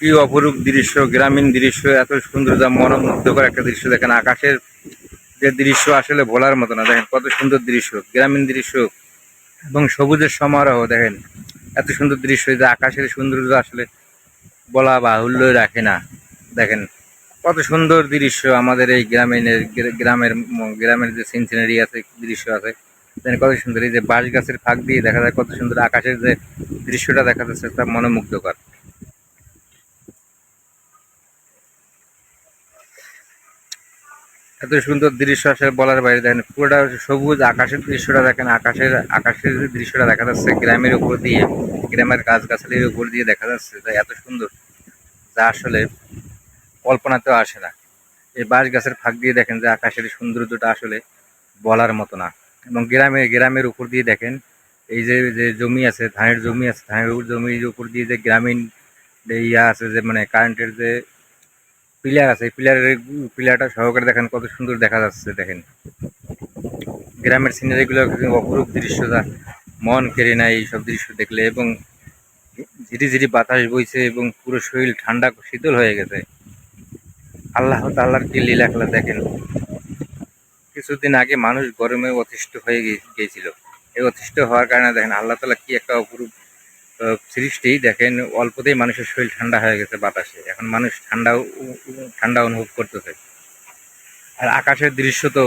কি অপরূপ দৃশ্য, গ্রামীণ দৃশ্য, এত সুন্দর যা মনোমুগ্ধকর একটা দৃশ্য দেখেন। আকাশের যে দৃশ্য আসলে বলার মতো না। দেখেন কত সুন্দর দৃশ্য, গ্রামীণ দৃশ্য এবং সবুজের সমারোহ দেখেন। এত সুন্দর দৃশ্য যে আকাশের সৌন্দর্য আসলে বলা বাহুল্য রাখে না। দেখেন কত সুন্দর দৃশ্য আমাদের এই গ্রামীণের, গ্রামের গ্রামের যে সিন সিনারি আছে, দৃশ্য আছে। দেখেন কত সুন্দর, এই যে বাঁশ গাছের ফাঁক দিয়ে দেখা যায় কত সুন্দর আকাশের যে দৃশ্যটা দেখা যাচ্ছে তা মনোমুগ্ধকর। এত সুন্দর দৃশ্য আসলে বলার বাইরে দেখেন, পুরোটা সবুজ আকাশের দৃশ্যটা দেখেন, আকাশের আকাশের দৃশ্যটা দেখা যাচ্ছে গ্রামের উপর দিয়ে, গ্রামের গাছগাছালির উপর দিয়ে দেখা যাচ্ছে যা এত সুন্দর, যা আসলে কল্পনাতেও আসে না। এই বাঁশ গাছের ফাঁক দিয়ে দেখেন যে আকাশের সৌন্দর্যটা আসলে বলার মতো না। এবং গ্রামে, গ্রামের উপর দিয়ে দেখেন, এই যে যে জমি আছে, ধানের জমি আছে, ধানের জমির উপর দিয়ে যে গ্রামীণ ইয়া আছে, যে মানে কারেন্টের যে পিলার আছে, এই পিলারের পিলারটা সহকারে দেখেন কত সুন্দর দেখা যাচ্ছে, দেখেন। গ্রামের সিনারিগুলো অপরূপ দৃশ্য, যা মন কেড়ে নেয় এইসব দৃশ্য দেখলে, এবং ঝিরি ঝিরি বাতাস বইছে, এবং পুরো শরীর ঠান্ডা, শীতল হয়ে গেছে। আল্লাহ তাল্লাহর কি লীলা খেলা দেখেন। কিছুদিন আগে মানুষ গরমে অতিষ্ঠ হয়ে গিয়েছিল এই অতিষ্ঠ হওয়ার কারণে দেখেন আল্লাহ তালা কি একটা অপরূপ সৃষ্টি, দেখেন অল্পতেই মানুষের শরীর ঠান্ডা হয়ে গেছে বাতাসে। এখন মানুষ ঠান্ডা ঠান্ডা অনুভব করতেছে। আর আকাশের দৃশ্য তো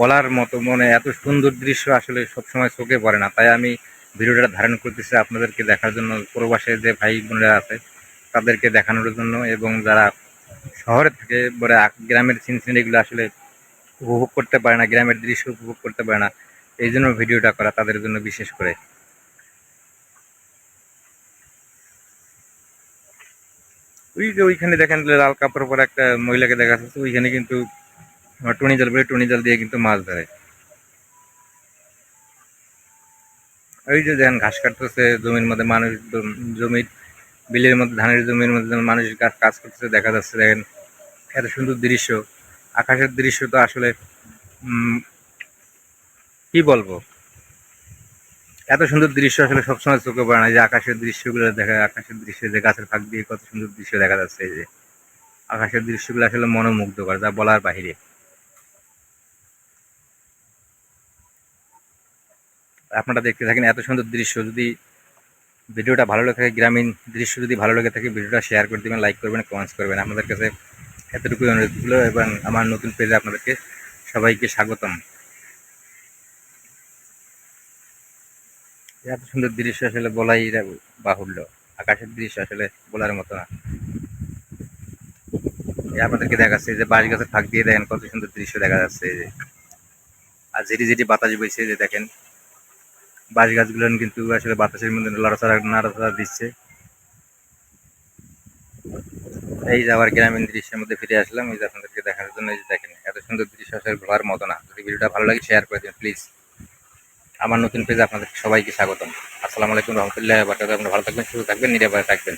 বলার মতো মনে এত সুন্দর দৃশ্য আসলে সবসময় চোখে পড়ে না। তাই আমি ভিডিওটা ধারণ করতেছি আপনাদেরকে দেখার জন্য প্রবাসে যে ভাই বোনেরা আছে, তাদেরকে দেখানোর জন্য এবং যারা শহরে থেকে, বলে গ্রামের সিনসিনারিগুলো আসলে উপভোগ করতে পারে না, গ্রামের দৃশ্য উপভোগ করতে পারে না, এই জন্য ভিডিওটা করা তাদের জন্য বিশেষ করে। ওই যে ওইখানে দেখেন লাল কাপড় পরে একটা মহিলাকে দেখা যাচ্ছে, ওইখানে কিন্তু টুনি জাল বলে টুনি জাল দিয়ে কিন্তু মাছ ধরে। ওই যে দেখেন ঘাস কাটতেছে, জমির মধ্যে মানুষ জমির বিলের মধ্যে, ধানের জমির মধ্যে মানুষ গাছ কাজ করতেছে, দেখা যাচ্ছে দেখেন এত সুন্দর দৃশ্য। আকাশের দৃশ্য তো আসলে কি বলব? এত সুন্দর দৃশ্য আসলে সবসময় চোখে পড়ে না। যে আকাশের দৃশ্যগুলো দেখা যায় আকাশের দৃশ্য যে গাছের ফাঁক দিয়ে কত সুন্দর দৃশ্য দেখা যাচ্ছে যে আকাশের দৃশ্যগুলো আসলে মনোমুগ্ধকর, যা বলার বাহিরে। আপনারা দেখতে থাকেন এত সুন্দর দৃশ্য, যদি ভিডিওটা ভালো লেগে থাকে, গ্রামীণ দৃশ্য যদি ভালো লেগে থাকে, ভিডিওটা শেয়ার করে দেবেন লাইক করবেন কমেন্টস করবেন। আপনাদের কাছে এতটুকুই অনুরোধগুলো এবং আমার নতুন পেজে আপনাদেরকে সবাইকে স্বাগতম। এত সুন্দর দৃশ্য আসলে বলাই বাহুল্য। আকাশের দৃশ্য আসলে বলার মতো না। আপনাদেরকে দেখাচ্ছে যে বাঁশ গাছের ফাঁক দিয়ে দেখেন কত সুন্দর দৃশ্য দেখা যাচ্ছে এই যে। আর ঝিরি ঝিরি বাতাস বইছে যে দেখেন। বাঁশ গাছগুলো কিন্তু আসলে বাতাসের মধ্যে লড়াচড়া, নাড়াচড়া দিচ্ছে। এই যে আবার গ্রামীণ দৃশ্যের মধ্যে ফিরে আসলাম। এই যে আপনাদেরকে দেখানোর জন্য এই যে দেখেন, এত সুন্দর দৃশ্য আসলে ভোলার মতো না। যদি ভিডিওটা ভালো লাগে শেয়ার করে দিন প্লিজ আমার নতুন পেজে আপনাদের সবাইকে স্বাগতম। আসসালামু আলাইকুম রহমতুল্লাহ আপনারা ভালো থাকবেন, সুস্থ থাকবেন, নিরাপদে থাকবেন।